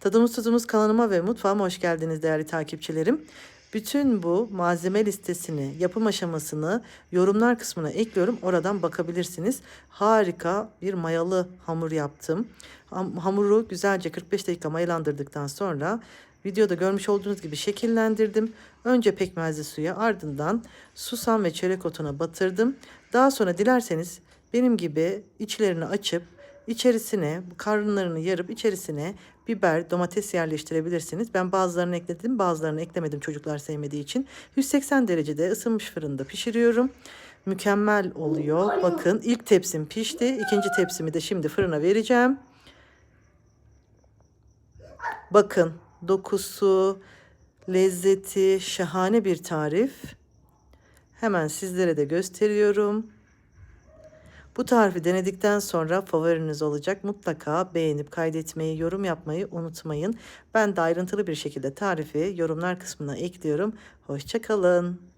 Tadımız tuzumuz kanalıma ve mutfağıma hoş geldiniz değerli takipçilerim. Bütün bu malzeme listesini, yapım aşamasını yorumlar kısmına ekliyorum. Oradan bakabilirsiniz. Harika bir mayalı hamur yaptım. Ham- Hamuru güzelce 45 dakika mayalandırdıktan sonra videoda görmüş olduğunuz gibi şekillendirdim. Önce pekmezli suya ardından susam ve çörek otuna batırdım. Daha sonra dilerseniz benim gibi içlerini açıp İçerisine karınlarını yarıp içerisine biber, domates yerleştirebilirsiniz. Ben bazılarını ekledim, bazılarını eklemedim çocuklar sevmediği için. 180 derecede ısınmış fırında pişiriyorum. Mükemmel oluyor. Bakın ilk tepsim pişti. İkinci tepsimi de şimdi fırına vereceğim. Bakın dokusu, lezzeti şahane bir tarif. Hemen sizlere de gösteriyorum. Bu tarifi denedikten sonra favoriniz olacak. Mutlaka beğenip kaydetmeyi, yorum yapmayı unutmayın. Ben de ayrıntılı bir şekilde tarifi yorumlar kısmına ekliyorum. Hoşçakalın.